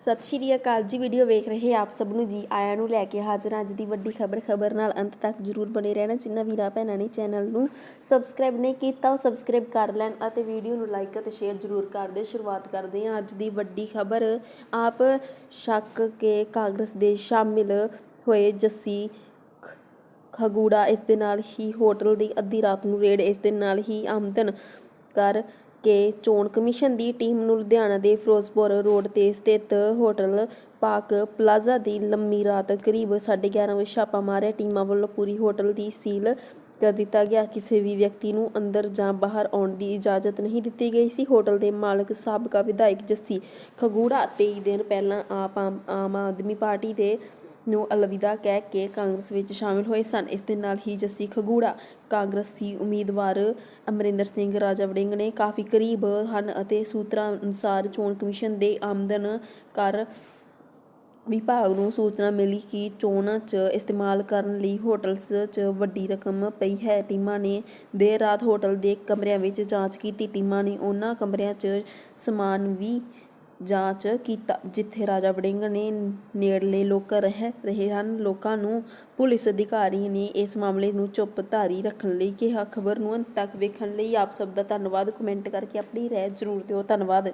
ਸਤਿ ਸ਼੍ਰੀ ਅਕਾਲ ਜੀ, ਵੀਡੀਓ ਵੇਖ ਰਹੇ ਆਪ ਸਭ ਨੂੰ ਜੀ, ਆਇਆਂ ਨੂੰ ਲੈ ਕੇ ਹਾਜ਼ਰ ਹਾਂ ਅੱਜ ਦੀ ਵੱਡੀ ਖਬਰ ਖਬਰ ਨਾਲ ਅੰਤ ਤੱਕ ਜਰੂਰ ਬਣੇ ਰਹਿਣਾ ਜਿੰਨਾ ਵੀਰਾਂ ਭੈਣਾਂ ਨੇ ਚੈਨਲ ਨੂੰ ਸਬਸਕ੍ਰਾਈਬ ਨਹੀਂ ਕੀਤਾ, ਉਹ ਸਬਸਕ੍ਰਾਈਬ ਕਰ ਲੈਣ ਅਤੇ ਵੀਡੀਓ ਨੂੰ ਲਾਈਕ ਅਤੇ ਸ਼ੇਅਰ ਜਰੂਰ ਕਰ ਦਿਓ ਸ਼ੁਰੂਆਤ ਕਰਦੇ ਹਾਂ ਅੱਜ ਦੀ ਵੱਡੀ ਖਬਰ। ਆਪ ਸ਼ੱਕ ਕੇ ਕਾਂਗਰਸ ਦੇ ਸ਼ਾਮਿਲ ਹੋਏ ਜੱਸੀ ਖ- ਖਗੂੜਾ, ਇਸ ਦੇ ਨਾਲ ਹੀ ਹੋਟਲ ਦੀ ਅੱਧੀ ਰਾਤ ਨੂੰ ਰੇਡ, ਇਸ ਦੇ ਨਾਲ ਹੀ ਆਮਦਨ ਕਰ ਕੇ ਚੋਣ ਕਮਿਸ਼ਨ ਦੀ ਟੀਮ ਨੂੰ ਲੁਧਿਆਣਾ ਦੇ ਫਿਰੋਜ਼ਪੁਰ ਰੋਡ ਤੇ ਸਥਿਤ ਹੋਟਲ ਪਾਕ ਪਲਾਜ਼ਾ ਦੀ ਲੰਮੀ ਰਾਤ ਕਰੀਬ 11:30 ਵਜੇ ਛਾਪਾ ਮਾਰਿਆ। ਟੀਮਾਂ ਵੱਲੋਂ ਪੂਰੀ ਹੋਟਲ ਦੀ ਸੀਲ ਕਰ ਦਿੱਤਾ ਗਿਆ। ਕਿਸੇ ਵੀ ਵਿਅਕਤੀ ਨੂੰ ਅੰਦਰ ਜਾਂ ਬਾਹਰ ਆਉਣ ਦੀ ਇਜਾਜ਼ਤ ਨਹੀਂ ਦਿੱਤੀ ਗਈ ਸੀ। ਹੋਟਲ ਦੇ ਮਾਲਕ ਸਾਬਕਾ ਵਿਧਾਇਕ ਜੱਸੀ ਖਗੂੜਾ 23 ਦਿਨ ਪਹਿਲਾਂ ਆਪ ਆਮ ਆਮ ਆਦਮੀ ਪਾਰਟੀ ਦੇ ਨੂੰ ਅਲਵਿਦਾ ਕਹਿ ਕੇ ਕਾਂਗਰਸ ਵਿੱਚ ਸ਼ਾਮਿਲ ਹੋਏ ਸਨ। ਇਸ ਦੇ ਨਾਲ ਹੀ ਜੱਸੀ ਖਗੂੜਾ, ਕਾਂਗਰਸੀ ਉਮੀਦਵਾਰ ਅਮਰਿੰਦਰ ਸਿੰਘ ਰਾਜਾ ਵੜਿੰਗ ਨੇ ਕਾਫੀ ਕਰੀਬ ਹਨ ਅਤੇ ਸੂਤਰਾਂ ਅਨੁਸਾਰ ਚੋਣ ਕਮਿਸ਼ਨ ਦੇ ਆਮਦਨ ਕਰ ਵਿਭਾਗ ਨੂੰ ਸੂਚਨਾ ਮਿਲੀ ਕਿ ਚੋਣਾਂ 'ਚ ਇਸਤੇਮਾਲ ਕਰਨ ਲਈ ਹੋਟਲਸ 'ਚ ਵੱਡੀ ਰਕਮ ਪਈ ਹੈ। ਟੀਮਾਂ ਨੇ ਦੇਰ ਰਾਤ ਹੋਟਲ ਦੇ ਕਮਰਿਆਂ ਵਿੱਚ ਜਾਂਚ ਕੀਤੀ। ਟੀਮਾਂ ਨੇ ਉਹਨਾਂ ਕਮਰਿਆਂ 'ਚ ਸਮਾਨ ਵੀ ਜਾਂਚ ਕੀਤਾ, ਜਿੱਥੇ ਰਾਜਾ ਵੜਿੰਗ ਨੇ ਨੇੜਲੇ ਲੋਕ ਰਹਿ, ਰਹੇ ਹਨ। ਲੋਕਾਂ ਨੂੰ ਪੁਲਿਸ ਅਧਿਕਾਰੀ ਨੇ ਇਸ ਮਾਮਲੇ ਨੂੰ ਚੁੱਪ ਧਾਰੀ ਰੱਖਣ ਲਈ ਕਿਹਾ। ਖਬਰ ਨੂੰ ਅੰਤ ਤੱਕ ਵੇਖਣ ਲਈ ਆਪ ਸਭ ਦਾ ਧੰਨਵਾਦ। ਕਮੈਂਟ ਕਰਕੇ ਆਪਣੀ ਰਾਏ ਜ਼ਰੂਰ ਦਿਓ। ਧੰਨਵਾਦ।